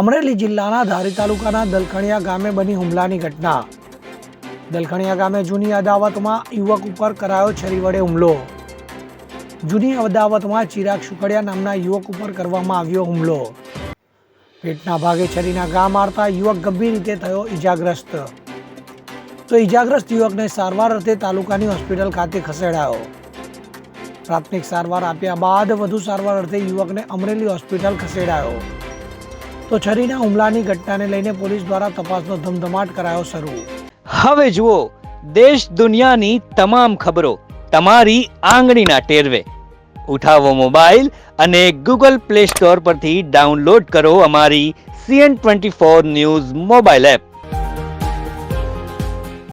અમરેલી જિલ્લાના ધારી તાલુકાના દલખણિયા ગામે બની હુમલાની ઘટના. દલખણિયા ગામે જૂની અદાવતમાં યુવક ઉપર કરાયો છરી વડે હુમલો. જૂની અદાવતમાં ચિરાગ શુકડિયા નામના યુવક ઉપર કરવામાં આવ્યો હુમલો. પેટના ભાગે છરીના ઘા મારતા યુવક ગંભીર રીતે થયો ઈજાગ્રસ્ત. તો ઈજાગ્રસ્ત યુવકને સારવાર અર્થે તાલુકાની હોસ્પિટલ ખાતે ખસેડાયો. પ્રાથમિક સારવાર આપ્યા બાદ વધુ સારવાર અર્થે યુવકને અમરેલી હોસ્પિટલ ખસેડાયો. તો છરીના હુમલાની ઘટનાને લઈને પોલીસ દ્વારા તપાસનો ધમધમાટ કરાયો શરૂ. હવે જુઓ, દેશ દુનિયાની તમામ ખબરો તમારી આંગળીના ટેરવે. ઉઠાવો મોબાઈલ અને ગૂગલ પ્લે સ્ટોર પરથી ડાઉનલોડ કરો અમારી CN twenty four news mobile app.